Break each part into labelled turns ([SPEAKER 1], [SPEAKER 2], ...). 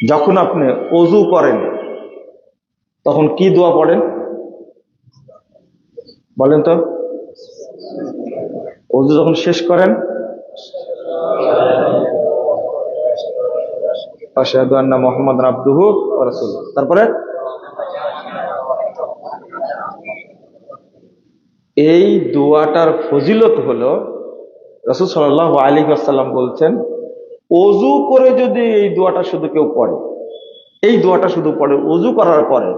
[SPEAKER 1] যখন আপনি অজু করেন, তখন কি দোয়া পড়েন? বলেন তো। অজু যখন শেষ করেন, আশহাদু আন্না মুহাম্মাদান আবদুহু তারপরে? এই দোয়াটার ফজিলত হলো রসুল সাল্লাহ আলী আসাল্লাম বলছেন অজু করে যদি এই দোয়াটা শুধু কেউ পড়ে, এই দোয়াটা শুধু পড়ে, অজু করার পরে,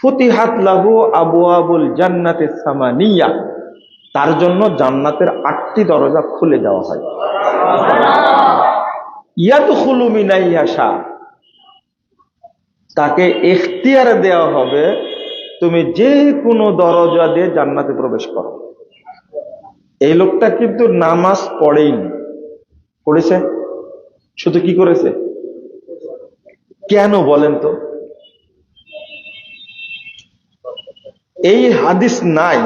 [SPEAKER 1] ফুতিহাত লাহু আবু আবুল জান্নাতের সামানিয়া, তার জন্য জান্নাতের আটটি দরজা খুলে দেওয়া হয়। ইয়াত খুলুমিনাইয়াশা তাকে এখতিয়ার দেওয়া হবে, তুমি যে কোনো দরজা দিয়ে জান্নাতে প্রবেশ করো। এই লোকটা কিন্তু নামাজ পড়েইনি পড়েছে? শুধু কি করেছে? কেন বলেন তো? এই হাদিস নাই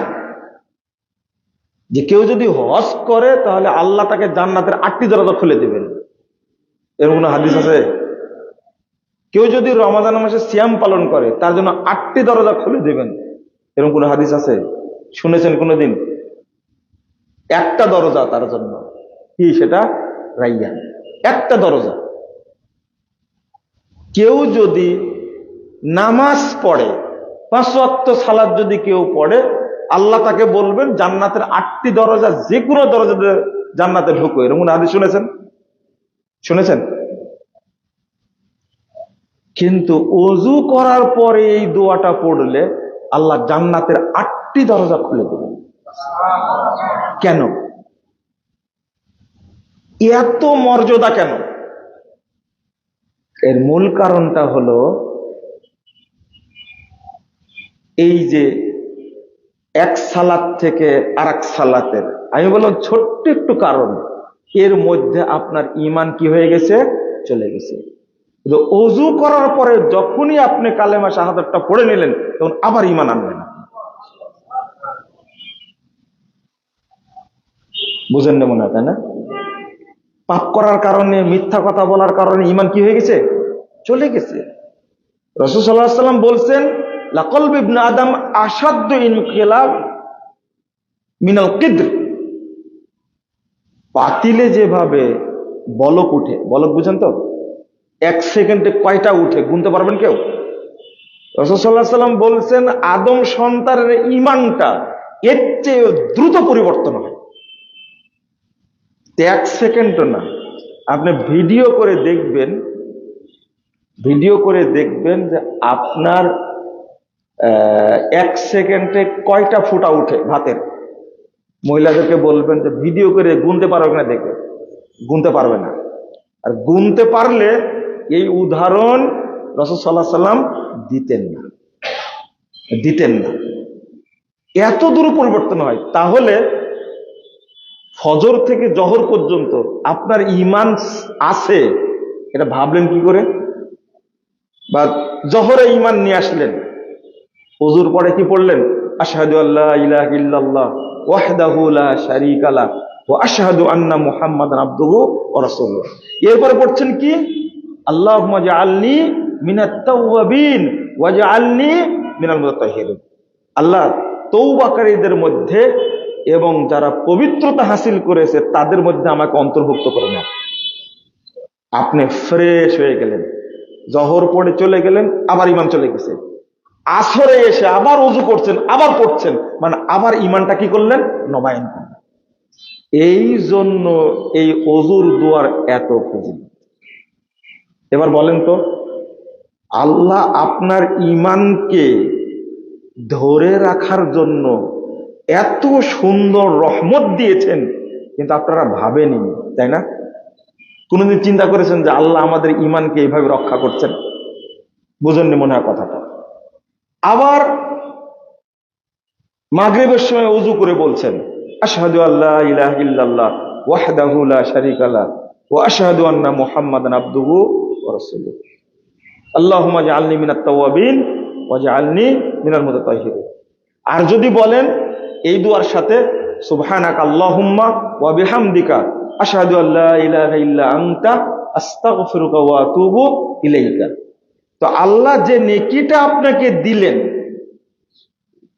[SPEAKER 1] যে কেউ যদি হজ করে, তাহলে আল্লাহ তাকে জান্নাতের আটটি দরজা খুলে দিবেন। এরকম কোনো হাদিস আছে? কেউ যদি রমাদান মাসে সিয়াম পালন করে, তার জন্য আটটি দরজা খুলে দেবেন। এরকম কোনো হাদিস আছে? শুনেছেন কোনোদিন? একটা দরজা তার জন্য। কি সেটা? রাইয়া একটা দরজা। কেউ যদি নামাজ পড়ে, পাঁচ ওয়াক্ত সালাদ যদি কেউ পড়ে, আল্লাহ তাকে বলবেন, জান্নাতের আটটি দরজা, যে কোনো দরজা জান্নাতে ঢুকো। এরকম হাদিস শুনেছেন? শুনেছেন? কিন্তু অজু করার পরে এই দোয়াটা পড়লে আল্লাহ জান্নাতের আটটি দরজা খুলে দেবেন। কেন? এত মর্যাদা কেন? এর মূল কারণটা হলো এই যে এক সালাত থেকে আর এক সালাতের। আমি বললাম ছোট্ট একটু কারণ। এর মধ্যে আপনার ইমান কি হয়ে গেছে? চলে গেছে। অজু করার পরে যখনই আপনি কালেমা শাহাদতটা পড়ে নিলেন তখন আবার ইমান আনবেন বুঝেন না মনে হয় তাই না? পাপ করার কারণে, মিথ্যা কথা বলার কারণে ইমান কি হয়ে গেছে? চলে গেছে। রসুল সাল্লাহ সাল্লাম বলছেন লাকল বিবনা আদম আসাধ্য ইনকিলাব মিনাল কিদ্র। পাতিলে যেভাবে বলক উঠে, বলক বুঝেন তো? এক সেকেন্ডে কয়টা উঠে, গুনতে পারবেন কেউ? রসদাল্লাহ সাল্লাম বলছেন, আদম সন্তানের ইমানটা এর চেয়ে দ্রুত পরিবর্তন হয়। এক সেকেন্ডও না। আপনি ভিডিও করে দেখবেন, ভিডিও করে দেখবেন যে আপনার এক সেকেন্ডে কয়টা ফুটা উঠে ভাতের। মহিলাদেরকে বলবেন যে ভিডিও করে গুনতে পারবে না দেখবে। গুনতে পারবে না। আর গুনতে পারলে এই উদাহরণ রসদ সাল্লাহ সাল্লাম দিতেন না। দিতেন না। এত দূর পরিবর্তন হয়। তাহলে ফজর থেকে জহর পর্যন্ত আপনার ইমান আছে। এটা ভাবলেন কি করে? বা জহরে ইমান নিয়ে আসলেন। হুজুর পরে কি পড়লেন? আশহাদু আল্লাহ ইলাহ ইল্লাল্লাহ ওয়াহদাহু লা শারীকা লা ওয়া আশহাদু আন্না মুহাম্মাদান আবদুহু ওয়া রাসূলুহু। এরপরে পড়ছেন কি? আল্লাহুম্মা জাআলনি মিনাত তাওয়াবিন ওয়া জাআলনি মিনাল মুতাতাহহিরিন আল্লাহ তৌবাকারীদের মধ্যে এবং যারা পবিত্রতা হাসিল করেছে, তাদের মধ্যে আমাকে অন্তর্ভুক্ত করে না আপনি ফ্রেশ হয়ে গেলেন। জহর পড়ে চলে গেলেন, আবার ইমান চলে গেছে। আসরে এসে আবার উজু করছেন, আবার পড়ছেন। মানে আবার ইমানটা কি করলেন? নবায়ন করলেন। এই জন্য এই অজুর দুয়ার এত ফজিল এবার বলেন তো, আল্লাহ আপনার ইমানকে ধরে রাখার জন্য এত সুন্দর রহমত দিয়েছেন, কিন্তু আপনারা ভাবেনি তাই না? কোনোদিন চিন্তা করেছেন যে আল্লাহ আমাদের ইমানকে এইভাবে রক্ষা করছেন? বুঝেননি মনে হয় কথাটা। আবার মাগরিবের সময় উজু করে বলছেন, আশহাদু আল্লাহ ইলাহ ইল্লাল্লাহ ওয়াহদাহু লা শারীকা লা ওয়া আশহাদু আন্না মুহাম্মাদান আবদুহু ওয়া রাসূলুহু। আল্লাহুম্মা জাআলনি মিনাত তাওয়াবিন ওয়া জাআলনি মিনাল আর যদি বলেন এই দুয়ার সাথে সুবহানাক আল্লাহুম্মা ওয়া বিহামদিকা আশহাদু আল্লা ইলাহা ইল্লা আনতা আস্তাগফিরুকা ওয়া আতুবু ইলাইকা। তো আল্লাহ যে নেকিটা আপনাকে দিলেন,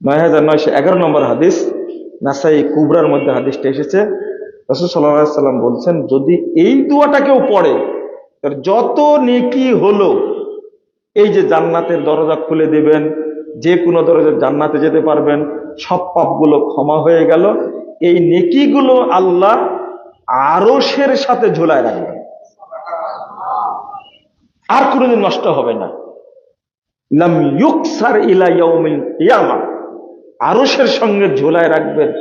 [SPEAKER 1] নয় হাজার নয়শো এগারো নম্বর হাদিস, নাসাই কুবরার মধ্যে হাদিসটা এসেছে। রসুল সাল্লাহ সাল্লাম বলছেন, যদি এই দোয়াটা কেউ পড়ে, তার যত নেকি হলো, এই যে জান্নাতের দরজা খুলে দেবেন যে কোনো দরজা জান্নাতে যেতে পারবেন, সব পাপগুলো ক্ষমা হয়ে গেল। এই নেকিগুলো আল্লাহ আরশের সাথে ঝোলায় রাখবেন। আর কোনোদিন নষ্ট হবে না। লাম ইউকসার ইলা ইয়াউমিল কিয়ামা। আরশের সঙ্গে ঝোলায় রাখবেন,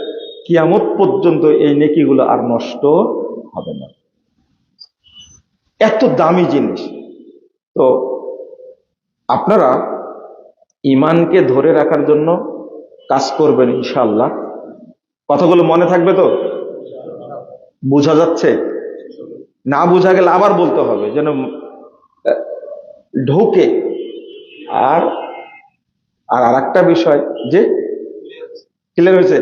[SPEAKER 1] কিয়ামত পর্যন্ত এই নেকিগুলো আর নষ্ট হবে না। এত দামি জিনিস। তো আপনারা ইমানকে ধরে রাখার জন্য কাজ করবেন ইনশাল্লাহ কথাগুলো মনে থাকবে তো? বোঝা যাচ্ছে? না বোঝা গেলে আবার বলতে হবে যেন ঢোকে। আর আর একটা বিষয় যে ক্লিয়ার হয়েছে?